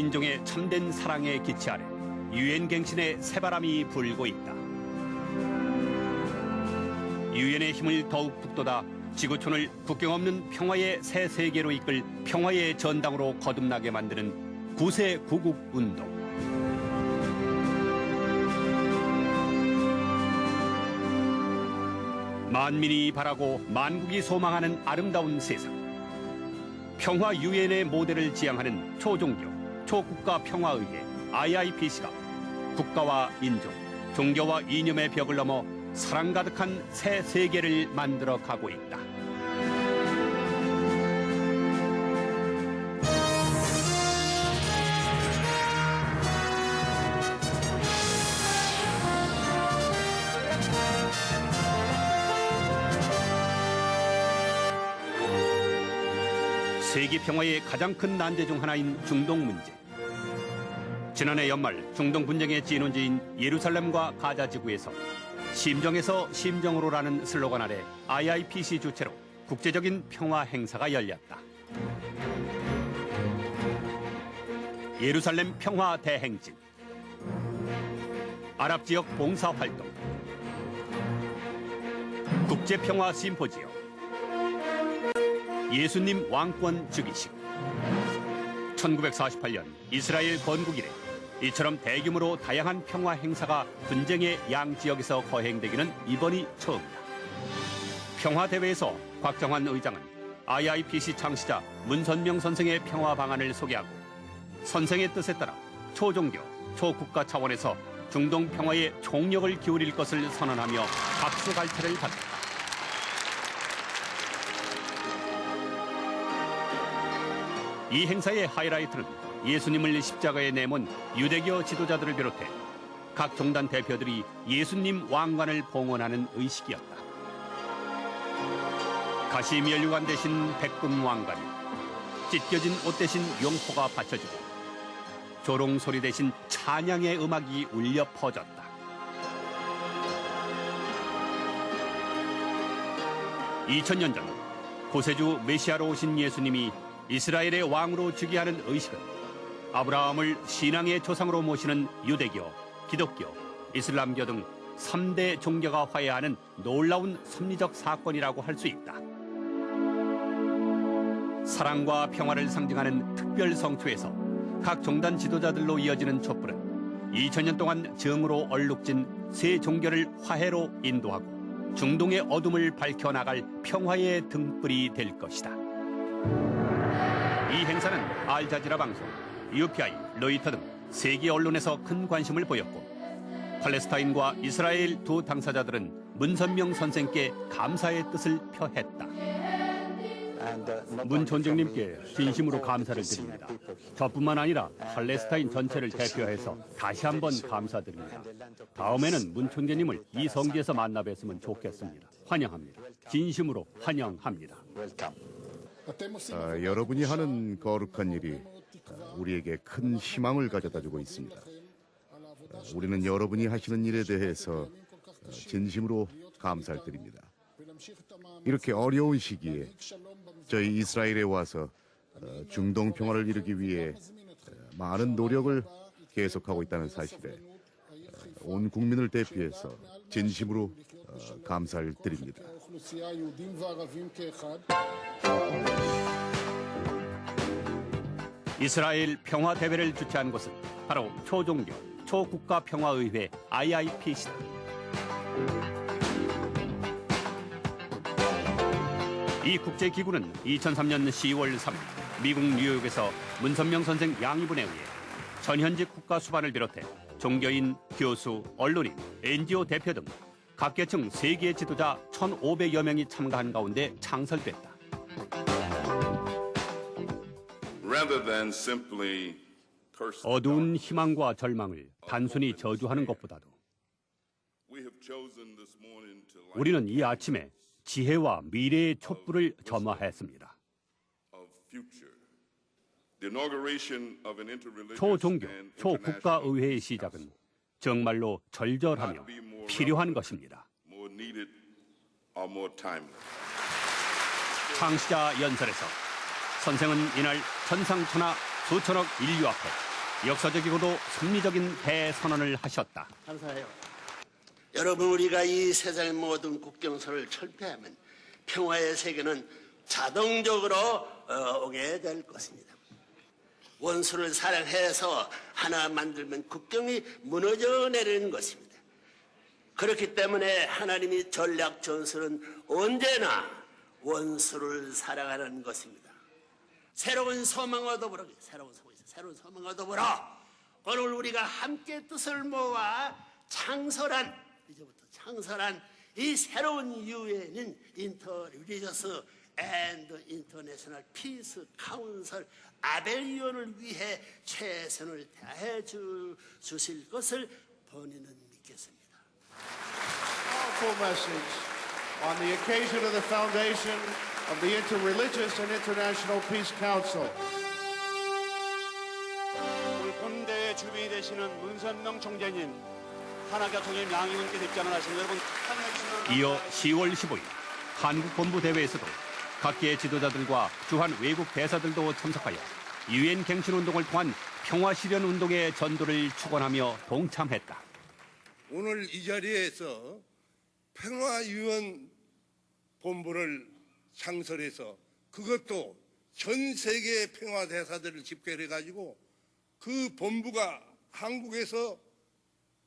인종의 참된 사랑의 기치 아래 유엔 갱신의 새바람이 불고 있다. 유엔의 힘을 더욱 북돋아 지구촌을 국경 없는 평화의 새 세계로 이끌 평화의 전당으로 거듭나게 만드는 구세 구국 운동. 만민이 바라고 만국이 소망하는 아름다운 세상. 평화 유엔의 모델을 지향하는 초종교, 초국가 평화의회 IIPC가 국가와 인종, 종교와 이념의 벽을 넘어 사랑 가득한 새 세계를 만들어 가고 있다. 세계 평화의 가장 큰 난제 중 하나인 중동 문제. 지난해 연말 중동 분쟁의 진원지인 예루살렘과 가자 지구에서 심정에서 심정으로라는 슬로건 아래 IIPC 주최로 국제적인 평화 행사가 열렸다. 예루살렘 평화 대행진, 아랍 지역 봉사 활동, 국제 평화 심포지엄, 예수님 왕권 즉위식. 1948년 이스라엘 건국 이래 이처럼 대규모로 다양한 평화 행사가 분쟁의 양 지역에서 거행되기는 이번이 처음이다. 평화 대회에서 곽정환 의장은 IIPC 창시자 문선명 선생의 평화 방안을 소개하고 선생의 뜻에 따라 초종교, 초국가 차원에서 중동 평화에 총력을 기울일 것을 선언하며 박수 갈채를 받았다. 이 행사의 하이라이트는 예수님을 십자가에 내몬 유대교 지도자들을 비롯해 각 종단 대표들이 예수님 왕관을 봉헌하는 의식이었다. 가시 면류관 대신 백금 왕관이, 찢겨진 옷 대신 용포가 받쳐지고 조롱 소리 대신 찬양의 음악이 울려 퍼졌다. (2000년) 전 고세주 메시아로 오신 예수님이 이스라엘의 왕으로 즉위하는 의식은 아브라함을 신앙의 조상으로 모시는 유대교, 기독교, 이슬람교 등 3대 종교가 화해하는 놀라운 섭리적 사건이라고 할 수 있다. 사랑과 평화를 상징하는 특별 성초에서 각 종단 지도자들로 이어지는 촛불은 2000년 동안 정으로 얼룩진 세 종교를 화해로 인도하고 중동의 어둠을 밝혀나갈 평화의 등불이 될 것이다. 이 행사는 알자지라 방송, UPI, 로이터 등 세계 언론에서 큰 관심을 보였고 팔레스타인과 이스라엘 두 당사자들은 문선명 선생께 감사의 뜻을 표했다. 문 총장님께 진심으로 감사를 드립니다. 저뿐만 아니라 팔레스타인 전체를 대표해서 다시 한번 감사드립니다. 다음에는 문 총장님을 이 성지에서 만나 뵀으면 좋겠습니다. 환영합니다. 진심으로 환영합니다. 아, 여러분이 하는 거룩한 일이 아, 우리에게 큰 희망을 가져다주고 있습니다. 아, 우리는 여러분이 하시는 일에 대해서 아, 진심으로 감사를 드립니다. 이렇게 어려운 시기에 저희 이스라엘에 와서 어, 중동 평화를 이루기 위해 어, 많은 노력을 계속하고 있다는 사실에 어, 온 국민을 대표해서 진심으로 어, 감사를 드립니다. 이스라엘 평화 대회를 주최한 곳은 바로 초종교 초국가 평화의회 IIPC다. 이 국제 기구는 2003년 10월 3일 미국 뉴욕에서 문선명 선생 양의분에 의해 전현직 국가 수반을 비롯해 종교인, 교수, 언론인, NGO 대표 등 각계층 세계 지도자 1,500여 명이 참가한 가운데 창설됐다. 어두운 희망과 절망을 단순히 저주하는 것보다도 We have chosen this morning to light 우리는 이 아침에 지혜와 미래의 촛불을 점화했습니다. of future. The inauguration of an interreligious 초종교, and 초국가 international 의회의 peace 시작은 정말로 절절하며 필요한 것입니다. 창시자 연설에서 선생은 이날 천상천하 수천억 인류 앞에 역사적이고도 승리적인 대선언을 하셨다. 감사해요. 여러분 우리가 이 세상 모든 국경선을 철폐하면 평화의 세계는 자동적으로 어, 오게 될 것입니다. 원수를 사랑해서 하나 만들면 국경이 무너져 내리는 것입니다. 그렇기 때문에 하나님이 전략 전술은 언제나 원수를 사랑하는 것입니다. 새로운 소망 얻어보라. 새로운 소망, 새로운 소망 얻어보라. 오늘 우리가 함께 뜻을 모아 창설한 이제부터 창설한 이 새로운 유엔인 인터리리저스 앤드 인터내셔널 피스 카운슬 아벨리온을 위해 최선을 다해 주, 주실 것을 본인은 믿겠습니다. powerful message on the occasion of the foundation of the Interreligious and International Peace Council. 오늘 본대의 주빈이 되시는 문선명 총재님, 하나가 총님 양의원께서 입장을 하신 여러분 이어 10월 15일 한국 본부 대회에서도 각계의 지도자들과 주한 외국 대사들도 참석하여 유엔 갱신 운동을 통한 평화 실현 운동의 전도를 축원하며 동참했다. 오늘 이 자리에서 평화 유엔 본부를 창설해서 그것도 전 세계 평화 대사들을 집결해 가지고 그 본부가 한국에서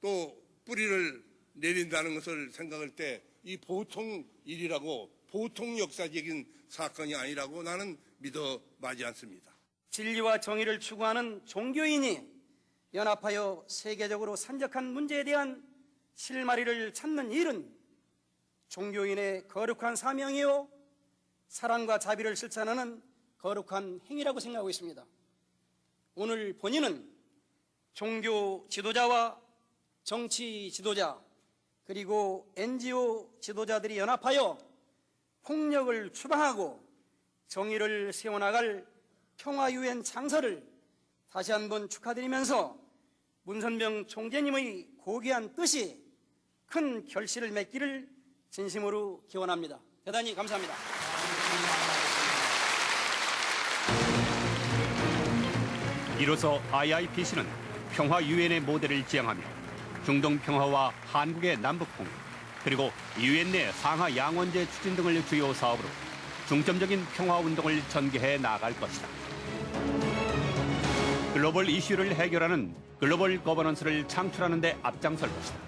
또 뿌리를 내린다는 것을 생각할 때 이 보통 일이라고 보통 역사적인 사건이 아니라고 나는 믿어 마지 않습니다. 진리와 정의를 추구하는 종교인이 연합하여 세계적으로 산적한 문제에 대한 실마리를 찾는 일은 종교인의 거룩한 사명이요 사랑과 자비를 실천하는 거룩한 행위라고 생각하고 있습니다. 오늘 본인은 종교 지도자와 정치 지도자 그리고 NGO 지도자들이 연합하여 폭력을 추방하고 정의를 세워나갈 평화유엔 창설을 다시 한번 축하드리면서 문선명 총재님의 고귀한 뜻이 큰 결실을 맺기를 진심으로 기원합니다. 대단히 감사합니다. 이로써 IIPC는 평화 유엔의 모델을 지향하며 중동 평화와 한국의 남북 통일 그리고 유엔 내 상하 양원제 추진 등을 주요 사업으로 중점적인 평화 운동을 전개해 나갈 것이다. 글로벌 이슈를 해결하는 글로벌 거버넌스를 창출하는 데 앞장설 것이다.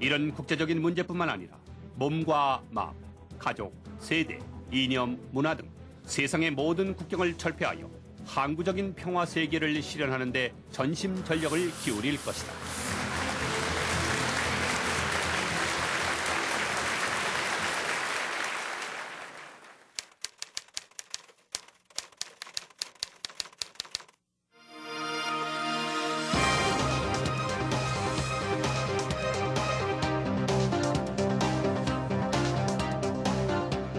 이런 국제적인 문제뿐만 아니라 몸과 마음, 가족, 세대, 이념, 문화 등 세상의 모든 국경을 철폐하여 항구적인 평화 세계를 실현하는 데 전심 전력을 기울일 것이다.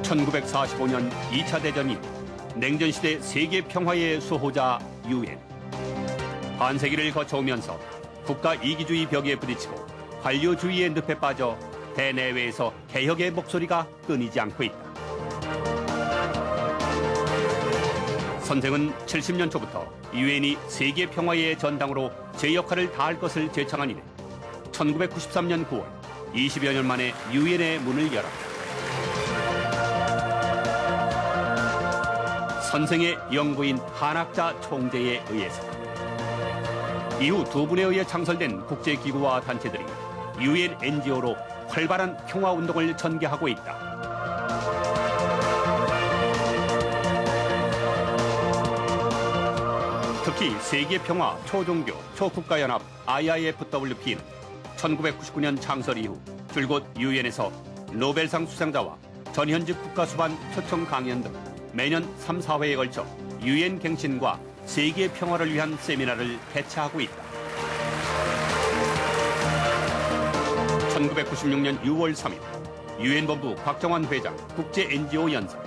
(1945년) 2차 대전 이후 냉전시대 세계 평화의 수호자 유엔 반세기를 거쳐오면서 국가 이기주의 벽에 부딪히고 관료주의의 늪에 빠져 대내외에서 개혁의 목소리가 끊이지 않고 있다. 선생은 70년 초부터 유엔이 세계 평화의 전당으로 제 역할을 다할 것을 제청한 이래 1993년 9월 20여 년 만에 유엔의 문을 열었다. 선생의 영부인 한학자 총재에 의해서 이후 두 분에 의해 창설된 국제기구와 단체들이 유엔 NGO로 활발한 평화 운동을 전개하고 있다. 특히 세계평화 초종교 초국가연합 IIFWP는 1999년 창설 이후 줄곧 유엔에서 노벨상 수상자와 전현직 국가수반 초청 강연 등 매년 3, 4회에 걸쳐 유엔 갱신과 세계 평화를 위한 세미나를 개최하고 있다. 1996년 6월 3일 유엔 본부 박정환 회장 국제 NGO 연설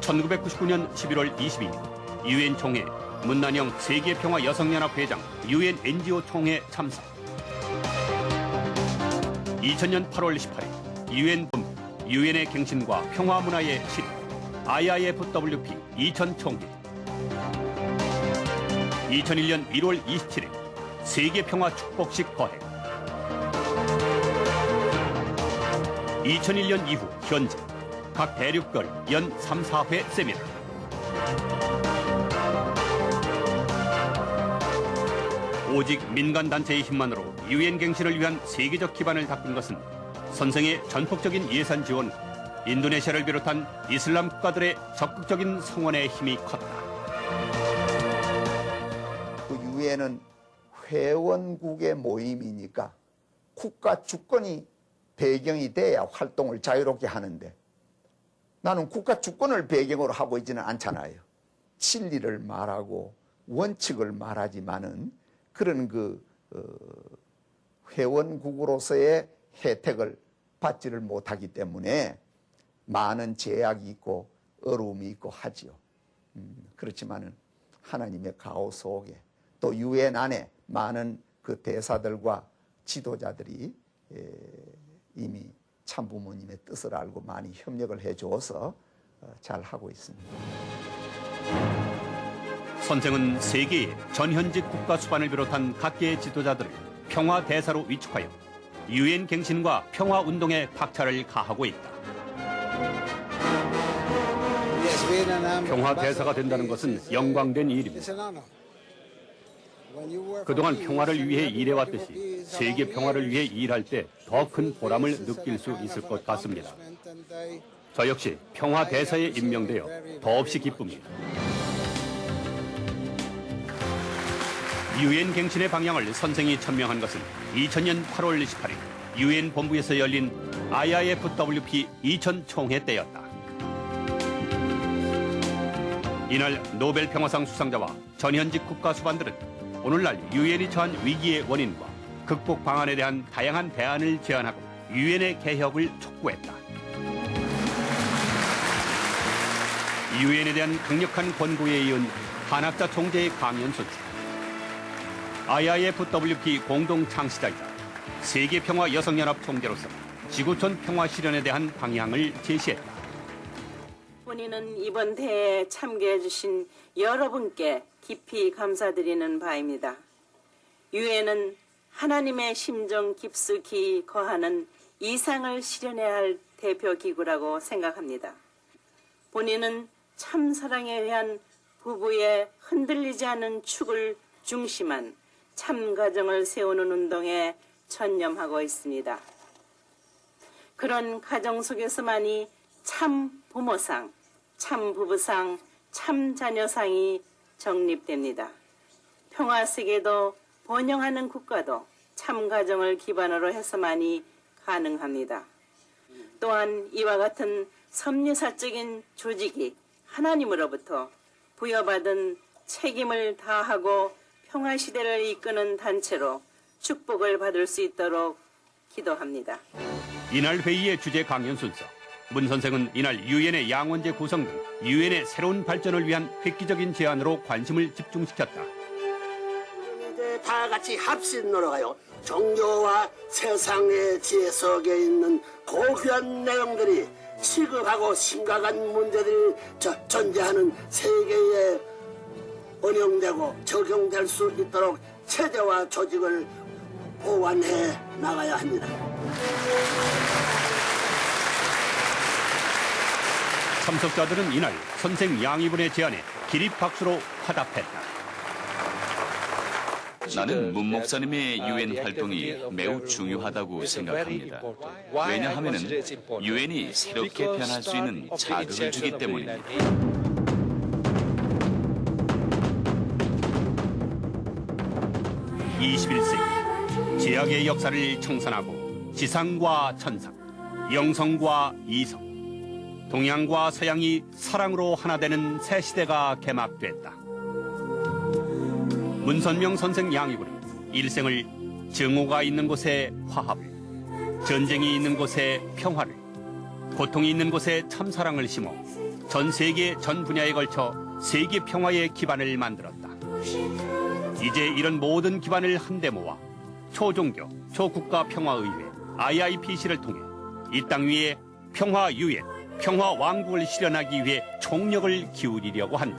1999년 11월 22일 유엔 총회 문난영 세계평화 여성연합 회장 유엔 NGO 총회 참석 2000년 8월 18일 유엔 본부 유엔의 갱신과 평화 문화의 실현 IIFWP 2000 총회 2001년 1월 27일 세계 평화 축복식 거행. 2001년 이후 현재 각 대륙별 연 3, 4회 세미나. 오직 민간단체의 힘만으로 유엔 갱신을 위한 세계적 기반을 닦은 것은 선생의 전폭적인 예산 지원, 인도네시아를 비롯한 이슬람 국가들의 적극적인 성원의 힘이 컸다. 그 유엔은 회원국의 모임이니까 국가 주권이 배경이 돼야 활동을 자유롭게 하는데 나는 국가 주권을 배경으로 하고 있지는 않잖아요. 진리를 말하고 원칙을 말하지만은 그런 그 어, 회원국으로서의 혜택을 받지를 못하기 때문에 많은 제약이 있고 어려움이 있고 하지요. 음, 그렇지만은 하나님의 가호 속에 또 유엔 안에 많은 그 대사들과 지도자들이 에, 이미 참부모님의 뜻을 알고 많이 협력을 해줘서 어, 잘 하고 있습니다. 선생은 세계의 전현직 국가 수반을 비롯한 각계의 지도자들을 평화 대사로 위촉하여 유엔 갱신과 평화 운동에 박차를 가하고 있다. 평화 대사가 된다는 것은 영광된 일입니다. 그동안 평화를 위해 일해왔듯이 세계 평화를 위해 일할 때 더 큰 보람을 느낄 수 있을 것 같습니다. 저 역시 평화 대사에 임명되어 더없이 기쁩니다. 유엔 갱신의 방향을 선생이 천명한 것은 2000년 8월 28일 유엔 본부에서 열린 IIFWP 2000 총회 때였다. 이날 노벨 평화상 수상자와 전현직 국가 수반들은 오늘날 유엔이 처한 위기의 원인과 극복 방안에 대한 다양한 대안을 제안하고 유엔의 개혁을 촉구했다. 유엔에 대한 강력한 권고에 이은 한학자 총재의 강연 소식. IIFWP 공동 창시자이자 세계 평화 여성연합 총재로서 지구촌 평화 실현에 대한 방향을 제시했다. 본인은 이번 대회에 참가해 주신 여러분께 깊이 감사드리는 바입니다. 유엔은 하나님의 심정 깊숙이 거하는 이상을 실현해야 할 대표 기구라고 생각합니다. 본인은 참 사랑에 의한 부부의 흔들리지 않은 축을 중심한 참 가정을 세우는 운동에 전념하고 있습니다. 그런 가정 속에서만이 참 부모상, 참 부부상, 참 자녀상이 정립됩니다. 평화 세계도 번영하는 국가도 참 가정을 기반으로 해서만이 가능합니다. 또한 이와 같은 섭리사적인 조직이 하나님으로부터 부여받은 책임을 다하고 평화 시대를 이끄는 단체로 축복을 받을 수 있도록 기도합니다. 이날 회의의 주제 강연 순서. 문 선생은 이날 유엔의 양원제 구성 등 유엔의 새로운 발전을 위한 획기적인 제안으로 관심을 집중시켰다. 이제 다 같이 합심 놀아가요. 종교와 세상의 지혜 속에 있는 고귀한 내용들이 시급하고 심각한 문제들이 저- 존재하는 세계에 운영되고 적용될 수 있도록 체제와 조직을 보완해 나가야 합니다. 참석자들은 이날 선생 양이분의 제안에 기립 박수로 화답했다. 나는 문 목사님의 유엔 활동이 매우 중요하다고 생각합니다. 왜냐하면 유엔이 새롭게 변할 수 있는 자극을 주기 때문입니다. 21세기 제약의 역사를 청산하고 지상과 천상, 영성과 이성, 동양과 서양이 사랑으로 하나 되는 새 시대가 개막됐다. 문선명 선생 양이군은 일생을 증오가 있는 곳에 화합을, 전쟁이 있는 곳에 평화를, 고통이 있는 곳에 참사랑을 심어 전 세계 전 분야에 걸쳐 세계 평화의 기반을 만들었다. 이제 이런 모든 기반을 한데 모아 초종교, 초국가 평화의회 IIPC를 통해 이 땅 위에 평화 유엔, 평화 왕국을 실현하기 위해 총력을 기울이려고 한다.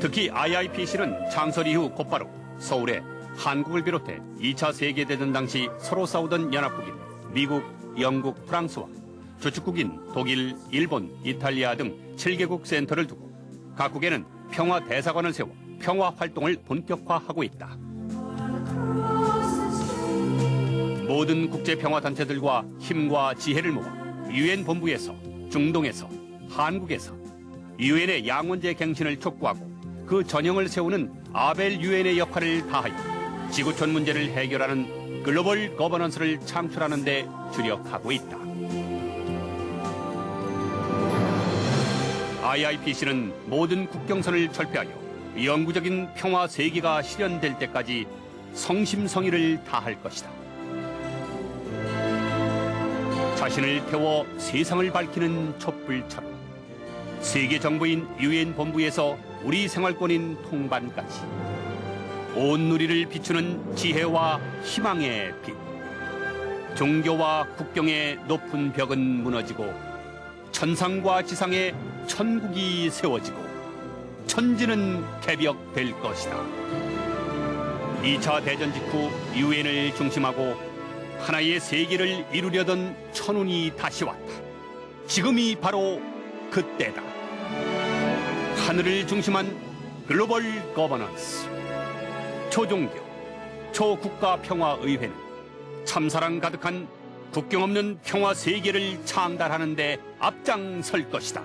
특히 IIPC는 창설 이후 곧바로 서울에 한국을 비롯해 2차 세계대전 당시 서로 싸우던 연합국인 미국, 영국, 프랑스와 주축국인 독일, 일본, 이탈리아 등 7개국 센터를 두고 각국에는 평화 대사관을 세워 평화 활동을 본격화하고 있다. 모든 국제 평화 단체들과 힘과 지혜를 모아 유엔 본부에서 중동에서 한국에서 유엔의 양원제 갱신을 촉구하고 그 전형을 세우는 아벨 유엔의 역할을 다하여 지구촌 문제를 해결하는 글로벌 거버넌스를 창출하는 데 주력하고 있다. IIPC는 모든 국경선을 철폐하여 영구적인 평화 세계가 실현될 때까지 성심성의를 다할 것이다. 자신을 태워 세상을 밝히는 촛불처럼 세계 정부인 유엔 본부에서 우리 생활권인 통반까지 온 누리를 비추는 지혜와 희망의 빛. 종교와 국경의 높은 벽은 무너지고 천상과 지상에 천국이 세워지고 천지는 개벽될 것이다. 2차 대전 직후 유엔을 중심하고 하나의 세계를 이루려던 천운이 다시 왔다. 지금이 바로 그때다. 하늘을 중심한 글로벌 거버넌스. 초종교, 초국가 평화의회는 참사랑 가득한 국경 없는 평화 세계를 창달하는 데 앞장설 것이다.